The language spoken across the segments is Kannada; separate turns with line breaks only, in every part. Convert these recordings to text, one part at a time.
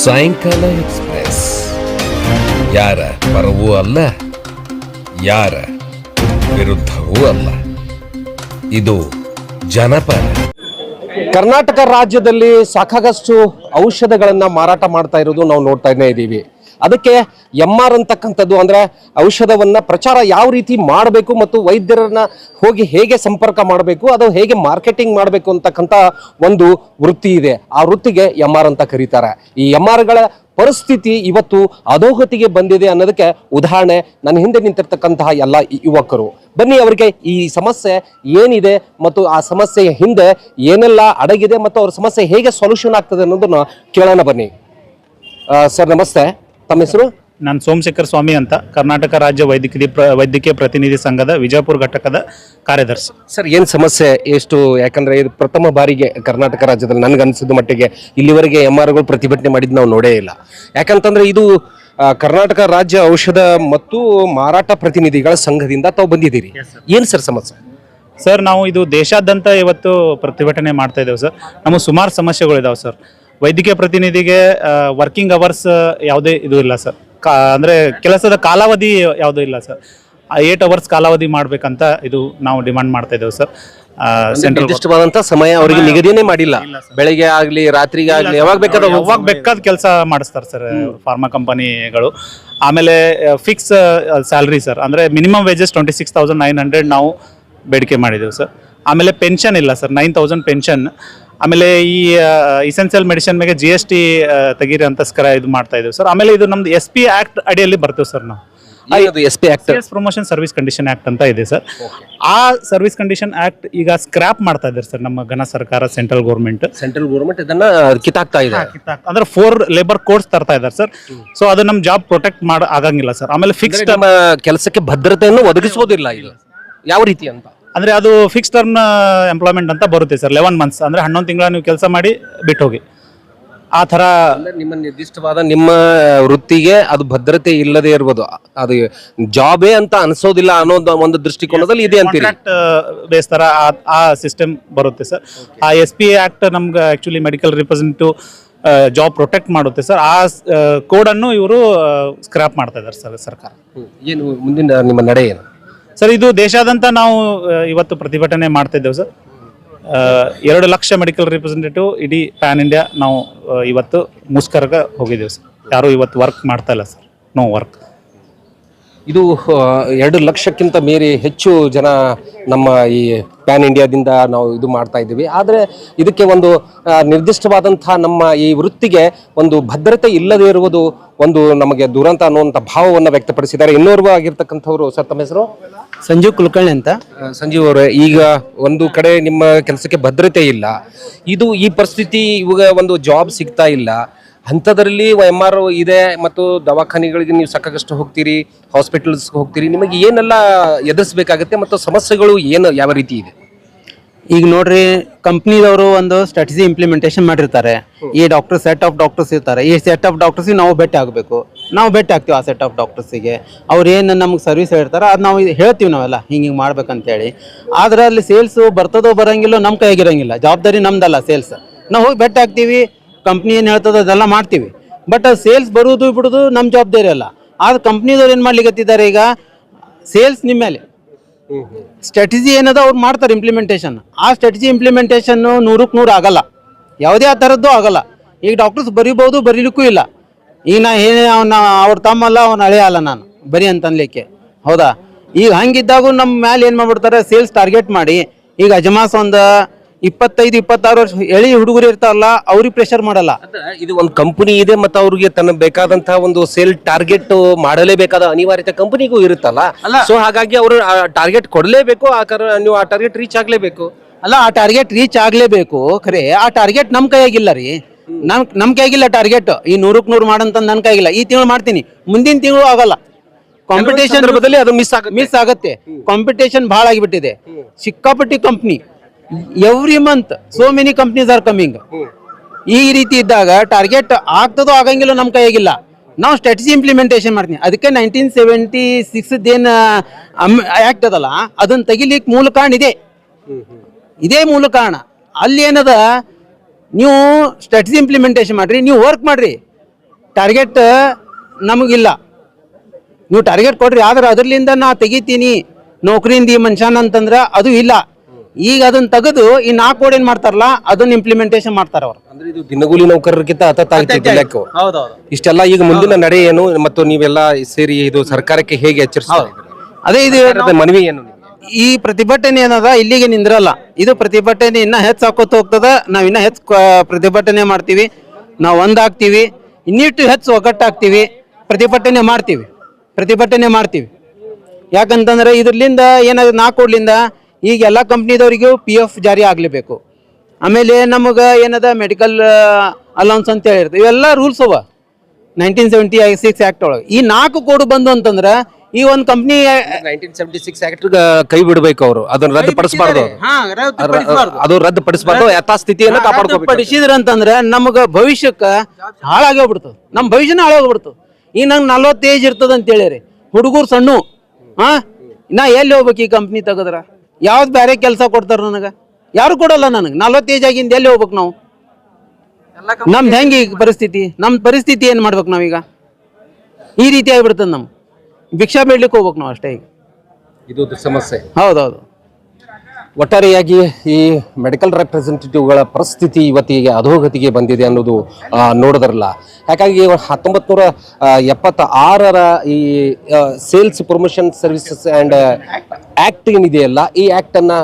ಸಾಯಂಕಾಲ ಎಕ್ಸ್ಪ್ರೆಸ್. ಯಾರ ಪರವೂ ಅಲ್ಲ, ಯಾರ ವಿರುದ್ಧವೂ ಅಲ್ಲ. ಇದು ಜನಪರ.
ಕರ್ನಾಟಕ ರಾಜ್ಯದಲ್ಲಿ ಸಾಕಾಗಷ್ಟು ಔಷಧಗಳನ್ನು ಮಾರಾಟ ಮಾಡ್ತಾ ಇರೋದು ನಾವು ನೋಡ್ತಾನೇ ಇದ್ದೀವಿ. ಅದಕ್ಕೆ ಎಂ ಆರ್ ಅಂತಕ್ಕಂಥದ್ದು ಅಂದ್ರೆ ಔಷಧವನ್ನ ಪ್ರಚಾರ ಯಾವ ರೀತಿ ಮಾಡಬೇಕು ಮತ್ತು ವೈದ್ಯರನ್ನ ಹೋಗಿ ಹೇಗೆ ಸಂಪರ್ಕ ಮಾಡಬೇಕು, ಅದು ಹೇಗೆ ಮಾರ್ಕೆಟಿಂಗ್ ಮಾಡಬೇಕು ಅಂತಕ್ಕಂಥ ಒಂದು ವೃತ್ತಿ ಇದೆ. ಆ ವೃತ್ತಿಗೆ ಎಂ ಆರ್ ಅಂತ ಕರೀತಾರೆ. ಈ ಎಂ ಆರ್ಗಳ ಪರಿಸ್ಥಿತಿ ಇವತ್ತು ಅಧೋಗತಿಗೆ ಬಂದಿದೆ ಅನ್ನೋದಕ್ಕೆ ಉದಾಹರಣೆ ನನ್ನ ಹಿಂದೆ ನಿಂತಿರ್ತಕ್ಕಂತಹ ಎಲ್ಲ ಯುವಕರು. ಬನ್ನಿ ಅವರಿಗೆ ಈ ಸಮಸ್ಯೆ ಏನಿದೆ ಮತ್ತು ಆ ಸಮಸ್ಯೆಯ ಹಿಂದೆ ಏನೆಲ್ಲ ಅಡಗಿದೆ ಮತ್ತು ಅವ್ರ ಸಮಸ್ಯೆ ಹೇಗೆ ಸೊಲ್ಯೂಷನ್ ಆಗ್ತದೆ ಅನ್ನೋದನ್ನು ಕೇಳೋಣ ಬನ್ನಿ. ಸರ್ ನಮಸ್ತೆ. ತಮ್ಮ ಹೆಸರು?
ನಾನು ಸೋಮಶೇಖರ್ ಸ್ವಾಮಿ ಅಂತ ಕರ್ನಾಟಕ ರಾಜ್ಯ ವೈದ್ಯಕೀಯ ವೈದ್ಯಕೀಯ ಪ್ರತಿನಿಧಿ ಸಂಘದ ವಿಜಯಪುರ ಘಟಕದ ಕಾರ್ಯದರ್ಶಿ.
ಸರ್ ಏನು ಸಮಸ್ಯೆ ಎಷ್ಟು ಯಾಕಂದ್ರೆ ಇದು ಪ್ರಥಮ ಬಾರಿಗೆ ಕರ್ನಾಟಕ ರಾಜ್ಯದಲ್ಲಿ ನನಗನ್ಸಿದ ಮಟ್ಟಿಗೆ ಇಲ್ಲಿವರೆಗೆ ಎಂ ಆರ್ಗಳು ಪ್ರತಿಭಟನೆ ಮಾಡಿದ್ದು ನಾವು ನೋಡೇ ಇಲ್ಲ. ಯಾಕಂತಂದ್ರೆ ಇದು ಕರ್ನಾಟಕ ರಾಜ್ಯ ಔಷಧ ಮತ್ತು ಮಾರಾಟ ಪ್ರತಿನಿಧಿಗಳ ಸಂಘದಿಂದ ತಾವು ಬಂದಿದ್ದೀರಿ. ಏನು ಸರ್ ಸಮಸ್ಯೆ?
ಸರ್ ನಾವು ಇದು ದೇಶಾದ್ಯಂತ ಇವತ್ತು ಪ್ರತಿಭಟನೆ ಮಾಡ್ತಾ ಇದ್ದೇವೆ ಸರ್. ನಮಗೆ ಸುಮಾರು ಸಮಸ್ಯೆಗಳಿದಾವೆ ಸರ್. ವೈದ್ಯಕೀಯ ಪ್ರತಿನಿಧಿಗೆ ವರ್ಕಿಂಗ್ ಅವರ್ಸ್ ಯಾವುದೇ ಇದು ಇಲ್ಲ ಸರ್ ಕಾ ಅಂದರೆ ಕೆಲಸದ ಕಾಲಾವಧಿ ಯಾವುದೂ ಇಲ್ಲ ಸರ್ ಏಟ್ ಅವರ್ಸ್ ಕಾಲಾವಧಿ ಮಾಡಬೇಕಂತ ಇದು ನಾವು ಡಿಮಾಂಡ್ ಮಾಡ್ತಾ ಇದ್ದೇವೆ ಸರ್ ಸೆಂಟ್ರಲ್
ನಿರ್ದಿಷ್ಟವಾದಂತ ಸಮಯ ಅವರಿಗೆ ನಿಗದಿನೇ ಮಾಡಿಲ್ಲ. ಬೆಳಿಗ್ಗೆ ಆಗ್ಲಿ ರಾತ್ರಿಗೆ ಆಗ್ಲಿ ಯಾವಾಗ ಬೇಕಾದ
ಯಾವಾಗ ಬೇಕಾದ ಕೆಲಸ ಮಾಡಿಸ್ತಾರೆ ಸರ್ ಫಾರ್ಮಾ ಕಂಪನಿಗಳು ಆಮೇಲೆ ಫಿಕ್ಸ್ ಸ್ಯಾಲ್ರಿ ಸರ್ ಅಂದ್ರೆ minimum wages twenty six thousand nine hundred ನಾವು ಬೇಡಿಕೆ ಮಾಡಿದ್ದೇವೆ ಸರ್ ಆಮೇಲೆ ಪೆನ್ಷನ್ ಇಲ್ಲ ಸರ್ ನೈನ್ ತೌಸಂಡ್ ಪೆನ್ಷನ್ ಆಮೇಲೆ ಈ ಇಸೆನ್ಷಿಯಲ್ ಮೆಡಿಸಿನ್ ಮೇಲೆ ಜಿ ಎಸ್ ಟಿ ತೆಗೀರಿ ಅಂತಸ್ಕರ ಇದು ಮಾಡ್ತಾ ಇದ್ದೀವಿ. ಸರ್ ಆಮೇಲೆ ಇದು ನಮ್ದು ಎಸ್ ಪಿ ಆಕ್ಟ್ ಅಡಿಯಲ್ಲಿ ಬರ್ತೇವೆ ಸರ್ ನಾವು.
S P act
promotion service condition act ಅಂತ ಇದೆ ಸರ್ ಆ ಸರ್ವಿಸ್ ಕಂಡೀಷನ್ ಆಕ್ಟ್ ಈಗ ಸ್ಕ್ರಾಪ್ ಮಾಡ್ತಾ ಇದ್ದಾರೆ ಸರ್ ನಮ್ಮ ಘನ ಸರ್ಕಾರ ಸೆಂಟ್ರಲ್ ಗೌರ್ಮೆಂಟ್
ಸೆಂಟ್ರಲ್ ಗೌರ್ಮೆಂಟ್ ಇದನ್ನ ಕಿತ್ತಾಕ್ತಾ ಇದೆ.
ಅಂದ್ರೆ ಫೋರ್ ಲೇಬರ್ ಕೋಡ್ಸ್ ತರ್ತಾ ಇದ್ದಾರೆ ಸರ್ ಸೊ ಅದು ನಮ್ಮ ಜಾಬ್ ಪ್ರೊಟೆಕ್ಟ್ ಮಾಡ ಆಗಂಗಿಲ್ಲ ಸರ್ ಆಮೇಲೆ ಫಿಕ್ಸ್
ಕೆಲಸಕ್ಕೆ ಭದ್ರತೆಯನ್ನು ಒದಗಿಸೋದಿಲ್ಲ ಇದು. ಯಾವ ರೀತಿ ಅಂತ?
ಅಂದ್ರೆ ಅದು ಫಿಕ್ಸ್ ಟರ್ಮ್ ಎಂಪ್ಲಾಯ್ಮೆಂಟ್ ಅಂತ ಬರುತ್ತೆ ಸರ್ ಲೆವೆನ್ ಮಂತ್ಸ್ ಅಂದ್ರೆ ಹನ್ನೊಂದು ತಿಂಗಳ ನೀವು ಕೆಲಸ ಮಾಡಿ ಬಿಟ್ಟು ಹೋಗಿ ಆ ಥರ
ಅಂದ್ರೆ ನಿಮ್ಮ ನಿರ್ದಿಷ್ಟವಾದ ನಿಮ್ಮ ವೃತ್ತಿಗೆ ಅದು ಭದ್ರತೆ ಇಲ್ಲದೆ ಇರ್ಬೋದು. ಅದು ಜಾಬೇ ಅಂತ ಅನ್ಸೋದಿಲ್ಲ ಅನ್ನೋ ಒಂದು ದೃಷ್ಟಿಕೋನದಲ್ಲಿ ಇದೆ ಅಂತೀರಿ.
ಕಾಂಟ್ರಾಕ್ಟ್ ಬೇಸ್ ಥರ ಆ- ಆ ಸಿಸ್ಟಮ್ ಬರುತ್ತೆ ಸರ್. ಆ ಎಸ್ ಪಿ ಆಕ್ಟ್ ನಮ್ಗೆ actually medical representative job protect ಮಾಡುತ್ತೆ ಸರ್. ಆ ಕೋಡನ್ನು ಇವರು ಸ್ಕ್ರಾಪ್ ಮಾಡ್ತಾ ಇದ್ದಾರೆ ಸರ್ ಸರ್ಕಾರ.
ಏನು ಮುಂದಿನ ನಿಮ್ಮ ನಡೆ ಏನು
ಸರ್, ಇದು ದೇಶಾದ್ಯಂತ ನಾವು ಇವತ್ತು ಪ್ರತಿಭಟನೆ ಮಾಡ್ತಾ ಇದ್ದೇವೆ ಸರ್ ಎರಡು ಲಕ್ಷ ಮೆಡಿಕಲ್ ರಿಪ್ರೆಸೆಂಟೇಟಿವ್ ಇಡೀ ಪ್ಯಾನ್ ಇಂಡಿಯಾ ನಾವು ಇವತ್ತು ಮುಸ್ಕರ್ಗೆ ಹೋಗಿದ್ದೇವೆ ಸರ್. ಯಾರು ಇವತ್ತು ವರ್ಕ್ ಮಾಡ್ತಾ ಇಲ್ಲ ಸರ್. No work.
ಇದು ಎರಡು ಲಕ್ಷಕ್ಕಿಂತ ಮೀರಿ ಹೆಚ್ಚು ಜನ ನಮ್ಮ ಈ ಪ್ಯಾನ್ ಇಂಡಿಯಾದಿಂದ ನಾವು ಇದು ಮಾಡ್ತಾ ಇದ್ದೀವಿ. ಆದರೆ ಇದಕ್ಕೆ ಒಂದು ನಿರ್ದಿಷ್ಟವಾದಂಥ ನಿರ್ದಿಷ್ಟವಾದಂತಹ ನಮ್ಮ ಈ ವೃತ್ತಿಗೆ ಒಂದು ಭದ್ರತೆ ಇಲ್ಲದೆ ಇರುವುದು ಒಂದು ನಮಗೆ ದುರಂತ ಅನ್ನುವಂಥ ಭಾವವನ್ನು ವ್ಯಕ್ತಪಡಿಸಿದ್ದಾರೆ. ಇನ್ನೋರ್ವ ಆಗಿರ್ತಕ್ಕಂಥವ್ರು ಸರ್ ತಮ್ಮ ಹೆಸರು?
ಸಂಜೀವ್ ಕುಲಕರ್ಣಿ ಅಂತ.
ಸಂಜೀವ್ ಅವರೇ ಈಗ ಒಂದು ಕಡೆ ನಿಮ್ಮ ಕೆಲಸಕ್ಕೆ ಭದ್ರತೆ ಇಲ್ಲ. ಇದು ಈ ಪರಿಸ್ಥಿತಿ ಇವಾಗ ಒಂದು ಜಾಬ್ ಸಿಗ್ತಾ ಇಲ್ಲ. ಅಂಥದ್ರಲ್ಲಿ ಎಂ ಆರ್ ಇದೆ ಮತ್ತು ದವಾಖಾನೆಗಳಿಗೆ ನೀವು ಸಾಕಾಗಷ್ಟು ಹೋಗ್ತೀರಿ ಹಾಸ್ಪಿಟಲ್ಸ್ಗೆ ಹೋಗ್ತೀರಿ ನಿಮಗೆ ಏನೆಲ್ಲ ಎದುರಿಸಬೇಕಾಗತ್ತೆ ಮತ್ತು ಸಮಸ್ಯೆಗಳು ಏನು ಯಾವ ರೀತಿ ಇದೆ?
ಈಗ ನೋಡ್ರಿ ಕಂಪ್ನಿದವರು ಒಂದು ಸ್ಟ್ರಾಟಜಿ ಇಂಪ್ಲಿಮೆಂಟೇಷನ್ ಮಾಡಿರ್ತಾರೆ. ಈ ಡಾಕ್ಟರ್ ಸೆಟ್ ಆಫ್ ಡಾಕ್ಟರ್ಸ್ ಇರ್ತಾರೆ. ಈ ಸೆಟ್ ಆಫ್ ಡಾಕ್ಟರ್ಸಿಗೆ ನಾವು ಭೇಟಿ ಆಗಬೇಕು. ನಾವು ಭೇಟಿ ಆಗ್ತೀವಿ ಆ ಸೆಟ್ ಆಫ್ ಡಾಕ್ಟರ್ಸಿಗೆ ಅವ್ರು ಏನು ನಮ್ಗೆ ಸರ್ವಿಸ್ ಹೇಳ್ತಾರೆ ಅದು ನಾವು ಹೇಳ್ತೀವಿ ನಾವೆಲ್ಲ ಹಿಂಗೆ ಹಿಂಗೆ ಮಾಡ್ಬೇಕಂತೇಳಿ. ಆದರೆ ಅಲ್ಲಿ ಸೇಲ್ಸು ಬರ್ತದೋ ಬರೋಂಗಿಲ್ಲೋ ನಮ್ಮ ಕೈಯಾಗಿರೋಂಗಿಲ್ಲ. ಜವಾಬ್ದಾರಿ ನಮ್ದಲ್ಲ ಸೇಲ್ಸ್ ನಾವು ಹೋಗಿ ಭೇಟಿ ಆಗ್ತೀವಿ ಕಂಪ್ನಿ ಏನು ಹೇಳ್ತದೆ ಅದೆಲ್ಲ ಮಾಡ್ತೀವಿ. ಬಟ್ ಸೇಲ್ಸ್ ಬರುವುದು ಬಿಡೋದು ನಮ್ಮ ಜವಾಬ್ದಾರಿ ಅಲ್ಲ. ಆದ್ರೆ ಕಂಪ್ನಿದವ್ರು ಏನು ಮಾಡ್ಲಿಕ್ಕತ್ತಿದ್ದಾರೆ ಈಗ? ಸೇಲ್ಸ್ ನಿಮ್ಮ ಮೇಲೆ. ಸ್ಟ್ರಾಟಜಿ ಏನದ ಅವ್ರು ಮಾಡ್ತಾರೆ ಇಂಪ್ಲಿಮೆಂಟೇಷನ್ ಆ ಸ್ಟ್ರಾಟಜಿ ಇಂಪ್ಲಿಮೆಂಟೇಷನ್ ನೂರಕ್ಕೆ ನೂರು ಆಗಲ್ಲ. ಯಾವುದೇ ಆ ಥರದ್ದು ಆಗಲ್ಲ. ಈಗ ಡಾಕ್ಟರ್ಸ್ ಬರಿಬೋದು ಬರೀಲಿಕ್ಕೂ ಇಲ್ಲ. ಈಗ ನಾ ಏನೇ ಅವನ, ಅವ್ರ ತಮ್ಮಲ್ಲ, ಅವ್ನ ಹಳೆ ಅಲ್ಲ ನಾನು. ಬರಿ ಅಂತ ಅನ್ಲಿಕ್ಕೆ. ಹೌದಾ? ಈಗ ಹಂಗಿದ್ದಾಗೂ ನಮ್ಮ ಮ್ಯಾಲೆ ಏನು ಮಾಡ್ಬಿಡ್ತಾರೆ? ಸೇಲ್ಸ್ ಟಾರ್ಗೆಟ್ ಮಾಡಿ. ಈಗ ಅಜಮಾಸ್ ಒಂದು ಇಪ್ಪತ್ತೈದು ಇಪ್ಪತ್ತಾರು ವರ್ಷ ಎಳಿ ಹುಡುಗರು ಇರ್ತಾರಲ್ಲ ಅವ್ರಿಗೆ ಪ್ರೆಷರ್ ಮಾಡಲ್ಲ.
ಇದು ಒಂದು ಕಂಪನಿ ಇದೆ ಮತ್ತು ಅವ್ರಿಗೆ ತನ್ನ ಬೇಕಾದಂತಹ ಒಂದು ಸೇಲ್ ಟಾರ್ಗೆಟ್ ಮಾಡಲೇಬೇಕಾದ ಅನಿವಾರ್ಯತೆ ಕಂಪನಿಗೂ ಇರುತ್ತಲ್ಲ? ಸೊ ಹಾಗಾಗಿ ಅವರು ಟಾರ್ಗೆಟ್ ಕೊಡಲೇಬೇಕು ಆ ಕರ ನೀವು ಆ ಟಾರ್ಗೆಟ್ ರೀಚ್ ಆಗಲೇಬೇಕು.
ಅಲ್ಲ ಆ ಟಾರ್ಗೆಟ್ ರೀಚ್ ಆಗಲೇಬೇಕು ಖರೆ ಆ ಟಾರ್ಗೆಟ್ ನಮ್ಮ ಕೈಯಾಗಿಲ್ಲ ರೀ. ನಮ್ ನಮ್ಮ ಕೈಗಿಲ್ಲ ಟಾರ್ಗೆಟ್ ಈ ನೂರಕ್ಕೆ ನೂರು ಮಾಡಂತ ನನ್ನ ಕೈಗಿಲ್ಲ ಈ ತಿಂಗಳು ಮಾಡ್ತೀನಿ ಮುಂದಿನ ತಿಂಗಳು ಆಗಲ್ಲ. ಕಾಂಪಿಟೇಷನ್
ಅದು ಮಿಸ್ ಆಗುತ್ತೆ.
ಮಿಸ್ ಆಗತ್ತೆ. ಕಾಂಪಿಟೇಷನ್ ಭಾಳ ಆಗಿಬಿಟ್ಟಿದೆ. ಸಿಕ್ಕಾಪಟ್ಟಿ company every month so many companies are coming ಈ ರೀತಿ ಇದ್ದಾಗ ಟಾರ್ಗೆಟ್ ಆಗ್ತದೋ ಆಗಂಗಿಲ್ಲ ನಮ್ಮ ಕೈಯಾಗಿಲ್ಲ. ನಾವು ಸ್ಟ್ರಾಟಜಿ ಇಂಪ್ಲಿಮೆಂಟೇಷನ್ ಮಾಡ್ತೀನಿ. ಅದಕ್ಕೆ ನೈನ್ಟೀನ್ ಸೆವೆಂಟಿ ಸಿಕ್ಸ್ ಆ್ಯಕ್ಟ್ ಅದಲ್ಲ ಅದನ್ನ ತೆಗಿಲಿಕ್ಕೆ ಮೂಲ ಕಾರಣ ಇದೆ. ಇದೇ ಮೂಲ ಕಾರಣ. ಅಲ್ಲಿ ಏನದ? ನೀವು ಸ್ಟ್ರಾಟಜಿ ಇಂಪ್ಲಿಮೆಂಟೇಷನ್ ಮಾಡ್ರಿ, ನೀವು ವರ್ಕ್ ಮಾಡ್ರಿ. ಟಾರ್ಗೆಟ್ ನಮಗಿಲ್ಲ. ನೀವು ಟಾರ್ಗೆಟ್ ಕೊಡ್ರಿ, ಆದ್ರೆ ಅದರ್ಲಿಂದ ನಾ ತೆಗಿತೀನಿ. ನೌಕರಿಯಿಂದ ಈ ಮನುಷ್ಯನ ಅಂತಂದ್ರೆ ಅದು ಇಲ್ಲ. ಈಗ ಅದನ್ನ ತೆಗೆದು ಈ ನಾಲ್ಕು ಕೋಡ್ ಏನ್ ಮಾಡ್ತಾರಲ್ಲ ಅದನ್ನ ಇಂಪ್ಲಿಮೆಂಟೇಷನ್ ಮಾಡ್ತಾರ ಅವ್ರು.
ಅಂದ್ರೆ ಇದು ದಿನಗೂಲಿ ನೌಕರರಿಗಿಂತ ಲೆಕ್ಕ. ಇಷ್ಟೆಲ್ಲ ಈಗ ಮುಂದಿನ ನಡೆ ಏನು ಮತ್ತು ನೀವೆಲ್ಲ ಸೇರಿ ಇದು ಸರ್ಕಾರಕ್ಕೆ ಹೇಗೆ ಎಚ್ಚರಿಸ್ತಾ
ಅದೇ ಇದು?
ಮನವಿ ಏನು
ಈ ಪ್ರತಿಭಟನೆ ಏನದ ಇಲ್ಲಿಗೆ ನಿಂದ್ರಲ್ಲ. ಇದು ಪ್ರತಿಭಟನೆ ಇನ್ನ ಹೆಚ್ಚು ಹಾಕೋತ ಹೋಗ್ತದ ನಾವ್ ಇನ್ನ ಹೆಚ್ಚು ಪ್ರತಿಭಟನೆ ಮಾಡ್ತೀವಿ. ನಾವು ಒಂದಾಗ್ತೀವಿ ಇನ್ನಿಟ್ಟು ಹೆಚ್ಚು ಒಗ್ಗಟ್ಟಾಗ್ತೀವಿ ಪ್ರತಿಭಟನೆ ಮಾಡ್ತೀವಿ. ಪ್ರತಿಭಟನೆ ಮಾಡ್ತೀವಿ. ಯಾಕಂತಂದ್ರೆ ಇದ್ರಲಿಂದ ಏನಾದ್ರು ನಾಲ್ಕು ಕೊಡ್ಲಿಂದ ಈಗ ಎಲ್ಲ ಕಂಪ್ನಿದವರಿಗೂ ಪಿ ಎಫ್ ಜಾರಿ ಆಗಲೇಬೇಕು. ಆಮೇಲೆ ನಮಗೆ ಏನದ ಮೆಡಿಕಲ್ ಅಲೌನ್ಸ್ ಅಂತ ಹೇಳಿರ್ತದೆ ಇವೆಲ್ಲ ರೂಲ್ಸ್ ಅವ. ನೈನ್ಟೀನ್ ಸೆವೆಂಟಿ ಸಿಕ್ಸ್ ಆ್ಯಕ್ಟ್ ಒಳಗೆ. ಈ ನಾಲ್ಕು ಕೋಡ್ ಬಂದು ಅಂತಂದ್ರೆ ಈ ಒಂದು ಕಂಪ್ನಿ
1976 ಆಕ್ಟ್ ಕೈ ಬಿಡಬೇಕು ಅವರು. ಅದನ್ನ ರದ್ದುಪಡಿಸಬಾರ್ದು. ಅದು ರದ್ದುಪಡಿಸಬಾರ್ದು ಯಥಾಸ್ಥಿತಿಯನ್ನು ಕಾಪಾಡ್ಕೋಬೇಕು.
ಪಡಿಸಿದ್ರ ಅಂತಂದ್ರೆ ನಮಗ ಭವಿಷ್ಯಕ್ಕ ಹಾಳಾಗೋಗ್ಬಿಡ್ತದ ನಮ್ಮ ಭವಿಷ್ಯನ ಹಾಳಾಗ್ಬಿಡ್ತು. ಈ ನಂಗೆ ನಲ್ವತ್ತು ಏಜ್ ಇರ್ತದ ಅಂತ ಹೇಳಿರಿ. ಹುಡುಗರು ಸಣ್ಣ ಹಾ? ನಾ ಎಲ್ಲಿ ಹೋಗ್ಬೇಕು ಈ ಕಂಪ್ನಿ ತೆಗದ್ರ? ಯಾವ್ದು ಬೇರೆ ಕೆಲಸ ಕೊಡ್ತಾರ ನನಗೆ? ಯಾರು ಕೊಡಲ್ಲ ನನಗೆ? ನಲ್ವತ್ತು ಏಜ್ ಆಗಿಂದ ಎಲ್ಲಿ ಹೋಗ್ಬೇಕು ನಾವು? ನಮ್ದು ಹೆಂಗೆ ಈಗ ಪರಿಸ್ಥಿತಿ? ನಮ್ಮ ಪರಿಸ್ಥಿತಿ ಏನು ಮಾಡ್ಬೇಕು ನಾವೀಗ? ಈ ರೀತಿ ಆಗ್ಬಿಡ್ತದ ನಮ್ ಭಿಕ್ಷಾ ಬೇಡ್ಲಿಕ್ಕೆ ಹೋಗ್ಬೇಕು ನಾವು ಅಷ್ಟೇ ಈಗ.
ಇದು ಸಮಸ್ಯೆ.
ಹೌದೌದು.
ಒಟ್ಟಾರೆಯಾಗಿ ಈ ಮೆಡಿಕಲ್ ರೆಪ್ರೆಸೆಂಟೇಟಿವ್ಗಳ ಪರಿಸ್ಥಿತಿ ಇವತ್ತಿಗೆ ಅಧೋಗತಿಗೆ ಬಂದಿದೆ ಅನ್ನೋದು ನೋಡೋದ್ರಲ್ಲ. ಹಾಗಾಗಿ ಹತ್ತೊಂಬತ್ತು ನೂರ ಎಪ್ಪತ್ತ ಆರರ ಈ sales promotion services and act ಏನಿದೆಯಲ್ಲ, ಈ ಆ್ಯಕ್ಟನ್ನು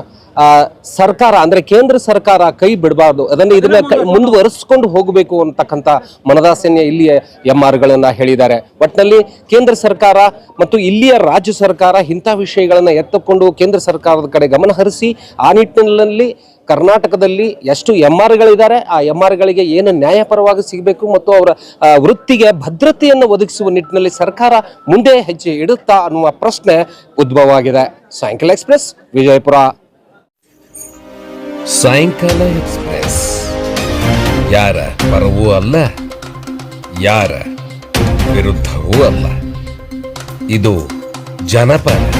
ಸರ್ಕಾರ ಅಂದ್ರೆ ಕೇಂದ್ರ ಸರ್ಕಾರ ಕೈ ಬಿಡಬಾರ್ದು. ಅದನ್ನ ಇದನ್ನ ಮುಂದುವರಿಸ್ಕೊಂಡು ಹೋಗಬೇಕು ಅಂತಕ್ಕಂಥ ಮನದಾಸೆಯ ಇಲ್ಲಿಯ ಎಂ ಆರ್ಗಳನ್ನ ಹೇಳಿದ್ದಾರೆ. ಒಟ್ಟಿನಲ್ಲಿ ಕೇಂದ್ರ ಸರ್ಕಾರ ಮತ್ತು ಇಲ್ಲಿಯ ರಾಜ್ಯ ಸರ್ಕಾರ ಇಂಥ ವಿಷಯಗಳನ್ನ ಎತ್ತಕೊಂಡು ಕೇಂದ್ರ ಸರ್ಕಾರದ ಕಡೆ ಗಮನ ಹರಿಸಿ ಆ ನಿಟ್ಟಿನಲ್ಲಿ ಕರ್ನಾಟಕದಲ್ಲಿ ಎಷ್ಟು ಎಂ ಆರ್ಗಳಿದ್ದಾರೆ ಆ ಎಂ ಆರ್ಗಳಿಗೆ ಏನು ನ್ಯಾಯಪರವಾಗಿ ಸಿಗಬೇಕು ಮತ್ತು ಅವರ ವೃತ್ತಿಗೆ ಭದ್ರತೆಯನ್ನು ಒದಗಿಸುವ ನಿಟ್ಟಿನಲ್ಲಿ ಸರ್ಕಾರ ಮುಂದೆ ಹೆಜ್ಜೆ ಇಡುತ್ತಾ ಅನ್ನುವ ಪ್ರಶ್ನೆ ಉದ್ಭವವಾಗಿದೆ. ಸಾಯಂಕಾಲ ಎಕ್ಸ್ಪ್ರೆಸ್ ವಿಜಯಪುರ.
ಸಾಯಂಕಾಲ ಎಕ್ಸ್ಪ್ರೆಸ್. ಯಾರ ಪರವೂ ಅಲ್ಲ ಯಾರ ವಿರುದ್ಧವೂ ಅಲ್ಲ. ಇದು ಜನಪರ.